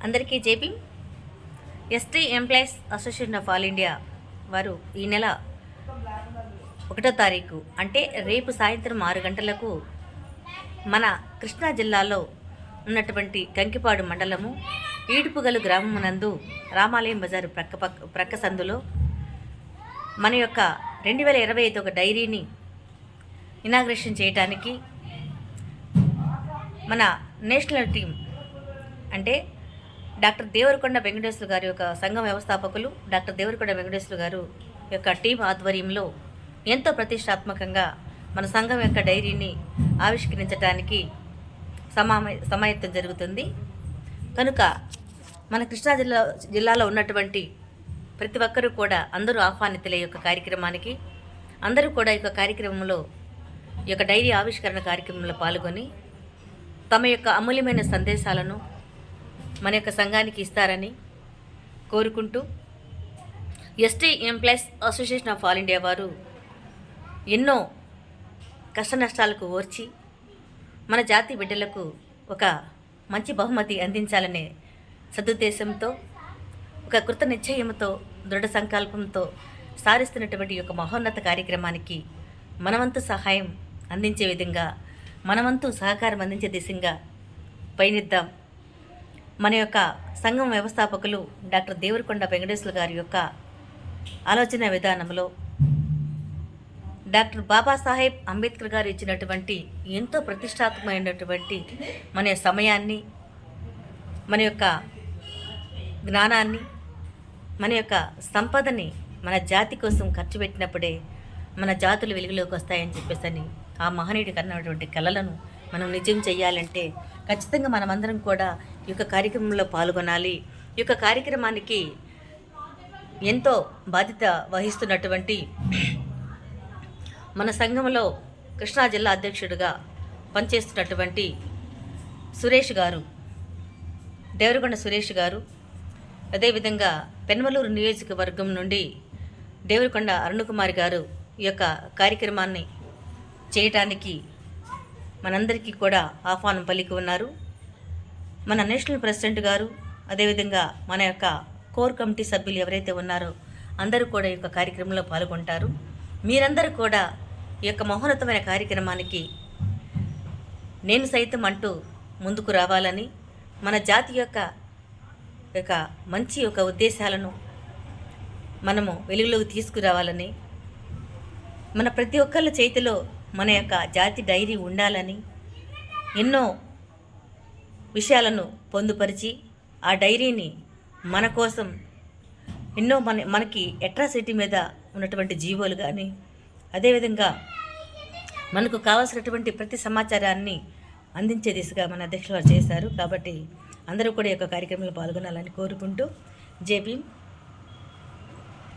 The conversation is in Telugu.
అందరికీ JP. ST employees association of all India వారు ఈ నెల ఒకటో తారీఖు అంటే రేపు సాయంత్రం ఆరు గంటలకు మన కృష్ణా జిల్లాలో ఉన్నటువంటి కంకిపాడు మండలము ఈడుపుగలు గ్రామమునందు రామాలయం బజారు ప్రక్క పక్క ప్రక్క సందులో మన యొక్క రెండు వేల ఇరవై ఐదు ఒక డైరీని ఇనాగ్రేషన్ చేయడానికి మన నేషనల్ టీం అంటే డాక్టర్ దేవరకొండ వెంకటేశ్వర గారి యొక్క సంఘం వ్యవస్థాపకులు డాక్టర్ దేవరకొండ వెంకటేశ్వర గారు యొక్క టీం ఆధ్వర్యంలో ఎంతో ప్రతిష్టాత్మకంగా మన సంఘం యొక్క డైరీని ఆవిష్కరించడానికి సమామ సమాయత్తం జరుగుతుంది. కనుక మన కృష్ణా జిల్లా జిల్లాలో ఉన్నటువంటి ప్రతి ఒక్కరూ కూడా అందరూ ఆహ్వానితులే యొక్క కార్యక్రమానికి అందరూ కూడా ఈ యొక్క కార్యక్రమంలో ఈ యొక్క డైరీ ఆవిష్కరణ కార్యక్రమంలో పాల్గొని తమ యొక్క అమూల్యమైన సందేశాలను మన యొక్క సంఘానికి ఇస్తారని కోరుకుంటూ ST employees association of all India వారు ఎన్నో కష్ట నష్టాలకు ఓర్చి మన జాతి బిడ్డలకు ఒక మంచి బహుమతి అందించాలనే సదుద్దేశంతో ఒక కృత నిశ్చయంతో దృఢ సంకల్పంతో సారిస్తున్నటువంటి ఒక మహోన్నత కార్యక్రమానికి మనవంతు సహాయం అందించే విధంగా మనవంతు సహకారం అందించే దిశగా పయనిద్దాం మన యొక్క సంఘం వ్యవస్థాపకులు డాక్టర్ దేవరకొండ వెంకటేశ్వర గారి యొక్క ఆలోచన విధానంలో డాక్టర్ బాబాసాహెబ్ అంబేద్కర్ గారు ఇచ్చినటువంటి ఎంతో ప్రతిష్టాత్మకమైనటువంటి మన సమయాన్ని మన యొక్క జ్ఞానాన్ని మన యొక్క సంపదని మన జాతి కోసం ఖర్చు పెట్టినప్పుడే మన జాతులు వెలుగులోకి వస్తాయని చెప్పేసి అని ఆ మహనీయుడికి అన్నటువంటి కళలను మనం నిజం చేయాలంటే ఖచ్చితంగా మనమందరం కూడా ఈ యొక్క కార్యక్రమంలో పాల్గొనాలి. ఈ యొక్క కార్యక్రమానికి ఎంతో బాధ్యత వహిస్తున్నటువంటి మన సంఘంలో కృష్ణా జిల్లా అధ్యక్షుడిగా పనిచేస్తున్నటువంటి సురేష్ గారు దేవరకొండ సురేష్ గారు అదేవిధంగా పెన్మలూరు నియోజకవర్గం నుండి దేవరకొండ అరుణకుమారి గారు ఈ యొక్క కార్యక్రమాన్ని చేయటానికి మనందరికీ కూడా ఆహ్వానం పలికి ఉన్నారు. మన నేషనల్ ప్రెసిడెంట్ గారు అదేవిధంగా మన యొక్క కోర్ కమిటీ సభ్యులు ఎవరైతే ఉన్నారో అందరూ కూడా ఈ యొక్క కార్యక్రమంలో పాల్గొంటారు. మీరందరూ కూడా ఈ యొక్క మహోన్నతమైన కార్యక్రమానికి నేను సైతం అంటూ ముందుకు రావాలని మన జాతి యొక్క యొక్క మంచి యొక్క ఉద్దేశాలను మనము వెలుగులోకి తీసుకురావాలని మన ప్రతి ఒక్కళ్ళ చేతిలో మన యొక్క జాతి డైరీ ఉండాలని ఎన్నో విషయాలను పొందుపరిచి ఆ డైరీని మన కోసం ఎన్నో మన మనకి ఎట్రాసిటీ మీద ఉన్నటువంటి జీవోలు కానీ అదేవిధంగా మనకు కావాల్సినటువంటి ప్రతి సమాచారాన్ని అందించే దిశగా మన అధ్యక్షులు వారు చేశారు. కాబట్టి అందరూ కూడా ఈ యొక్క కార్యక్రమంలో పాల్గొనాలని కోరుకుంటూ జేపీ